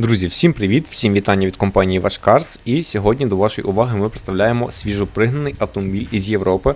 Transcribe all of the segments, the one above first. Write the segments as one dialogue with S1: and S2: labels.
S1: Друзі, всім привіт! Всім вітання від компанії Ваш Cars. І сьогодні до вашої уваги ми представляємо свіжопригнаний автомобіль із Європи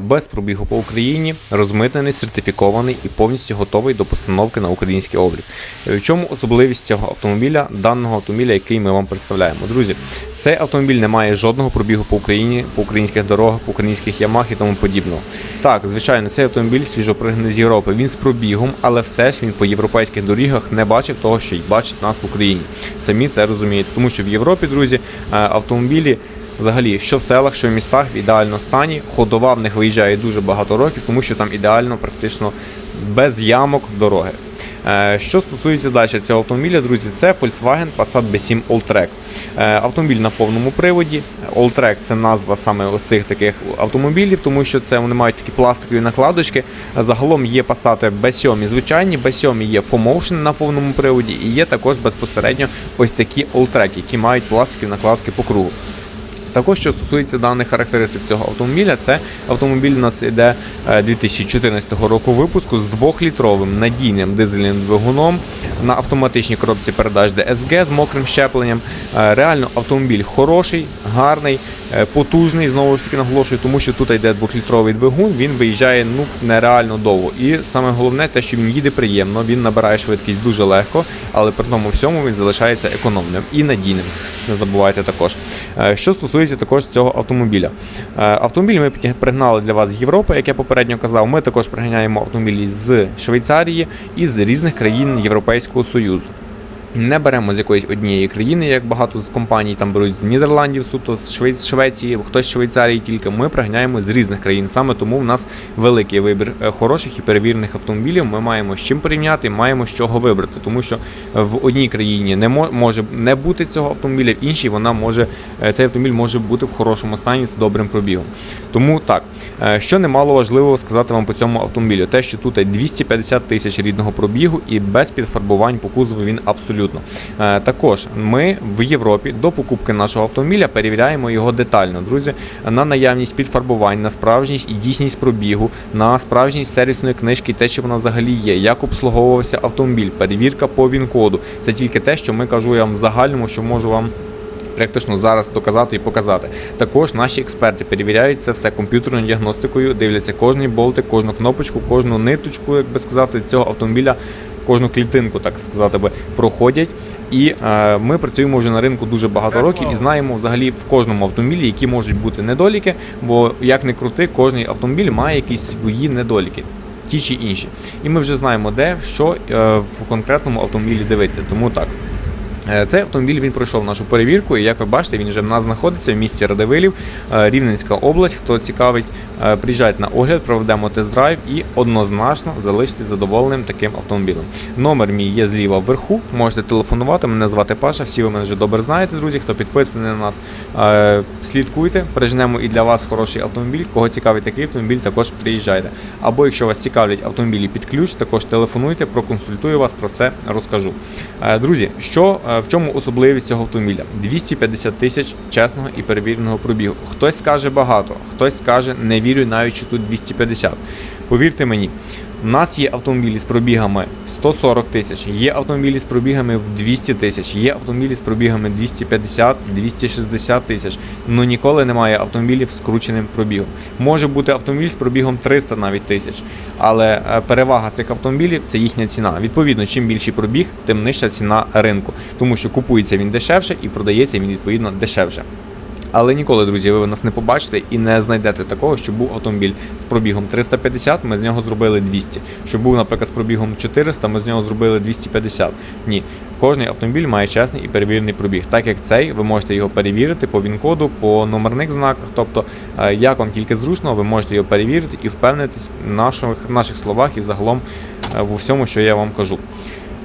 S1: без пробігу по Україні, розмитнений, сертифікований і повністю готовий до постановки на український облік. Е, В чому особливість цього автомобіля, даного автомобіля, який ми вам представляємо? Друзі, цей автомобіль не має жодного пробігу по Україні, по українських дорогах, по українських ямах і тому подібного. Так, звичайно, цей автомобіль свіжопригнаний з Європи. Він з пробігом, але все ж він по європейських дорігах не бачив того, що й бачить нас в Україні. Самі це розуміють, тому що в Європі, друзі, е, автомобілі. Взагалі, що в селах, що в містах в ідеальному стані. Ходова в них виїжджає дуже багато років, тому що там ідеально, практично без ямок дороги. Е, Що стосується далі цього автомобіля, друзі, це Volkswagen Passat B7 Alltrack. Е, Автомобіль на повному приводі. Alltrack – це назва саме ось цих таких автомобілів, тому що це вони мають такі пластикові накладочки. Загалом є Passat B7 звичайні, B7 є ProMotion на повному приводі і є також безпосередньо ось такі Alltrack, які мають пластикові накладки по кругу. Також, що стосується даних характеристик цього автомобіля, це автомобіль у нас іде е, 2014 року випуску з 2-літровим надійним дизельним двигуном на автоматичній коробці передач DSG з мокрим щепленням. Е, Реально автомобіль хороший, гарний, е, потужний. Знову ж таки наголошую, тому що тут йде 2-літровий двигун, він виїжджає ну нереально довго. І саме головне те, що він їде приємно, він набирає швидкість дуже легко, але при тому всьому він залишається економним і надійним. Не забувайте також. Е, Що стосується також цього автомобіля. Автомобіль ми пригнали для вас з Європи, як я попередньо казав. Ми також приганяємо автомобілі з Швейцарії і з різних країн Європейського Союзу. Не беремо з якоїсь однієї країни, як багато з компаній там беруть з Нідерландів, суто з Швейц, Швеції, хтось з Швейцарії тільки. Ми приганяємо з різних країн. Саме тому в нас великий вибір е, хороших і перевірених автомобілів. Ми маємо з чим порівняти, маємо з чого вибрати, тому що в одній країні не мо- може не бути цього автомобіля, в іншій вона може е, цей автомобіль може бути в хорошому стані з добрим пробігом. Тому так, е, що немало важливо сказати вам по цьому автомобілю, те, що тут 250 тисяч рідного пробігу і без підфарбувань по кузову він абсолютно. Е, Також ми в Європі до покупки нашого автомобіля перевіряємо його детально, друзі, на наявність підфарбувань, на справжність і дійсність пробігу, на справжність сервісної книжки, те, що вона взагалі є, як обслуговувався автомобіль, перевірка по ВІН-коду. Це тільки те, що ми кажу я вам в загальному, що можу вам. Практично зараз доказати і показати. Також наші експерти перевіряють це все комп'ютерною діагностикою, дивляться кожний болтик, кожну кнопочку, кожну ниточку, як би сказати, цього автомобіля, кожну клітинку, так сказати, би, проходять. І е, ми працюємо вже на ринку дуже багато років і знаємо взагалі в кожному автомобілі, які можуть бути недоліки, бо як не крути, кожний автомобіль має якісь свої недоліки. Ті чи інші. І ми вже знаємо, де що е, в конкретному автомобілі дивиться. Тому так. Е, Цей автомобіль він пройшов нашу перевірку, і як ви бачите, він вже в нас знаходиться в місті Радивилів, е, Рівненська область. Хто цікавить, е, приїжджайте на огляд, проведемо тест-драйв і однозначно залишитесь задоволеним таким автомобілем. Номер мій є зліва вверху. Можете телефонувати. Мене звати Паша. Всі ви мене вже добре знаєте, друзі. Хто підписаний на нас, слідкуйте. Прижнемо і для вас хороший автомобіль. Кого цікавить такий автомобіль, також приїжджайте. Або якщо вас цікавлять автомобілі під ключ, також телефонуйте, проконсультую вас, про все розкажу. Друзі, що в чому особливість цього автомобіля? 250 тисяч чесного і перевіреного пробігу. Хтось скаже багато, хтось скаже не вірю навіть що тут 250. Повірте мені, у нас є автомобілі з пробігами в 140 тисяч, є автомобілі з пробігами в 200 тисяч, є автомобілі з пробігами 250-260 тисяч. Ну ніколи немає автомобілів з скрученим пробігом. Може бути автомобіль з пробігом 300 навіть тисяч, але е, перевага цих автомобілів це їхня ціна. Відповідно, чим більший пробіг, тим нижча ціна ринку, тому що купується він дешевше і продається він відповідно дешевше. Але ніколи, друзі, ви нас не побачите і не знайдете такого, що був автомобіль з пробігом 350, ми з нього зробили 200. Що був, наприклад, з пробігом 400, ми з нього зробили 250. Ні, кожний автомобіль має чесний і перевірений пробіг. Так як цей, ви можете його перевірити по він-коду, по номерних знаках. Тобто, е, як вам тільки зручно, ви можете його перевірити і впевнитись в наших, в наших словах і загалом е, в усьому, що я вам кажу.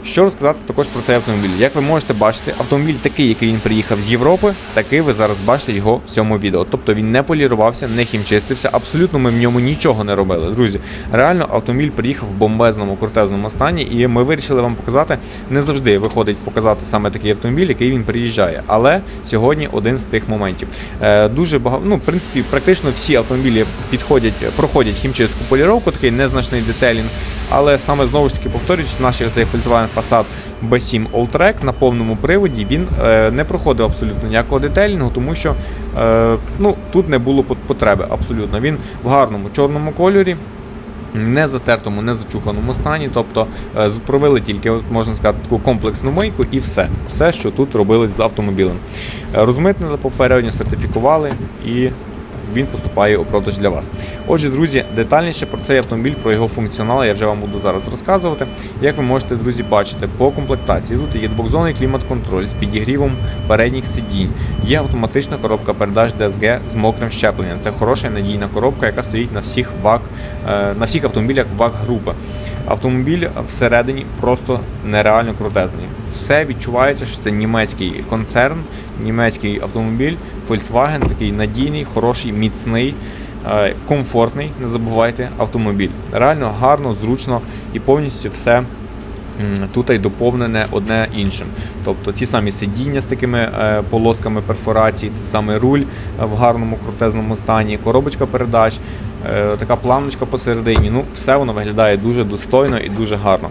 S1: Що розказати також про цей автомобіль? Як ви можете бачити, автомобіль такий, який він приїхав з Європи, такий ви зараз бачите його в цьому відео. Тобто він не полірувався, не хімчистився. Абсолютно ми в ньому нічого не робили. Друзі, реально автомобіль приїхав в бомбезному крутезному стані, і ми вирішили вам показати. Не завжди виходить показати саме такий автомобіль, який він приїжджає. Але сьогодні один з тих моментів. Е, дуже багато, ну в принципі, практично всі автомобілі підходять, проходять хімчистку поліровку, такий незначний детелінг. Але саме знову ж таки повторюсь, наш цей Volkswagen Passat B7 Alltrack на повному приводі він е, не проходив абсолютно ніякого детелінгу, тому що е, ну, тут не було потреби абсолютно. Він в гарному чорному кольорі. Не затертому, не зачуханому стані, тобто е, провели тільки, можна сказати, таку комплексну мийку і все. Все, що тут робили з автомобілем. Е, Розмитнили попередньо, сертифікували і він поступає у продаж для вас. Отже, друзі, детальніше про цей автомобіль, про його функціонал я вже вам буду зараз розказувати. Як ви можете, друзі, бачити, по комплектації тут є двохзонний клімат-контроль з підігрівом передніх сидінь, є автоматична коробка передач DSG з мокрим щепленням. Це хороша і надійна коробка, яка стоїть на всіх ВАК, е, на всіх автомобілях ВАК групи. Автомобіль всередині просто нереально крутезний. Все відчувається, що це німецький концерн, німецький автомобіль, Volkswagen, такий надійний, хороший, міцний, е, комфортний. Не забувайте автомобіль. Реально гарно, зручно і повністю все. Тут й доповнене одне іншим. Тобто ці самі сидіння з такими е, полосками перфорації, цей самий руль е, в гарному крутезному стані, коробочка передач, така планочка посередині. Ну, все воно виглядає дуже достойно і дуже гарно.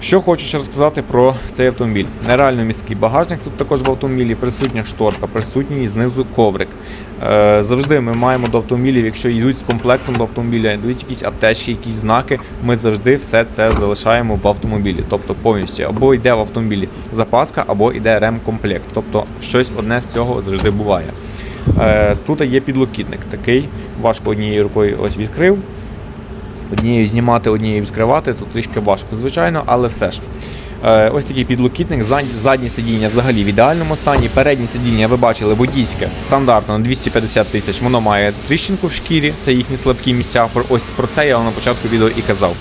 S1: Що хочу ще розказати про цей автомобіль. Нереально місткий багажник тут також в автомобілі, присутня шторка, присутній знизу коврик. Е, завжди ми маємо до автомобілів, якщо йдуть з комплектом до автомобіля, йдуть якісь аптечки, якісь знаки, ми завжди все це залишаємо в автомобілі. Тобто повністю або йде в автомобілі запаска, або йде ремкомплект. Тобто щось одне з цього завжди буває. Е, тут є підлокітник такий, важко однією рукою ось відкрив. Однією знімати, однією відкривати, тут трішки важко, звичайно, але все ж. Е, Ось такий підлокітник, заднє сидіння взагалі в ідеальному стані. Переднє сидіння, ви бачили, водійське, стандартно на 250 тисяч. Воно має тріщинку в шкірі, це їхні слабкі місця. Ось про це я вам на початку відео і казав.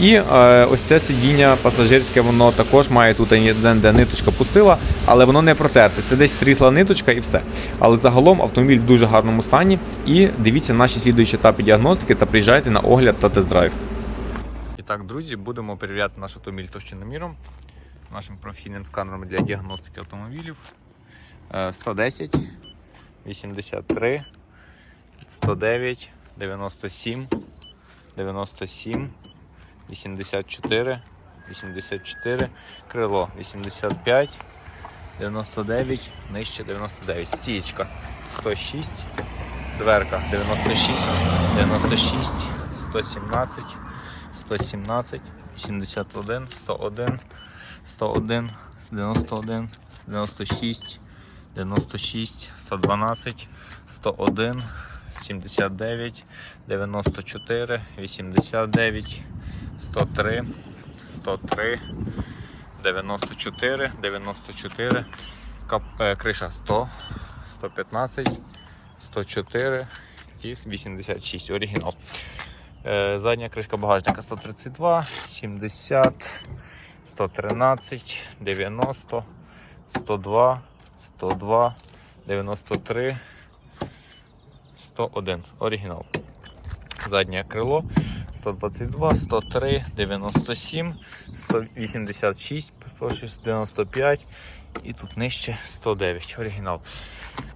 S1: І е, ось це сидіння пасажирське, воно також має тут один, де ниточка пустила, але воно не протерте. Це десь трісла ниточка і все. Але загалом автомобіль в дуже гарному стані. І дивіться наші слідуючі етапи діагностики та приїжджайте на огляд та тест-драйв. І так, друзі, будемо перевіряти наш автомобіль товщиноміром, нашим професійним сканером для діагностики автомобілів. Е, 110, 83, 109, 97, 97, 84, 84, крило 85, 99, нижче 99, стієчка 106, дверка 96, 96, 117, 117, 81, 101, 101, 91, 96, 96, 112, 101, 79, 94, 89, 103, 103, 94, 94, кап, е, криша 100, 115, 104 і 86 оригінал. Е, задня кришка багажника 132, 70, 113, 90, 102, 102, 93, 101. Оригінал. Заднє крило 122, 103, 97, 186, перепрошую, 95 і тут нижче 109. Оригінал.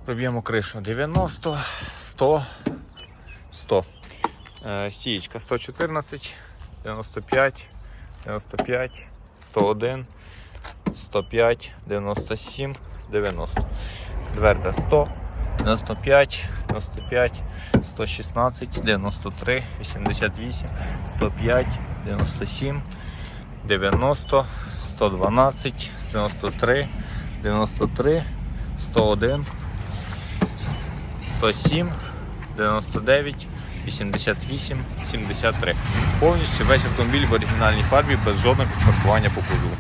S1: Проб'ємо кришу 90, 100, 100. Е, Стієчка 114, 95, 95, 101, 105, 97, 90. Дверка 100, 95, 95, 116, 93, 88, 105, 97, 90, 112, 93, 93, 101, 107, 99, 88, 73. Повністю весь автомобіль в оригінальній фарбі без жодного підфарбування по кузову.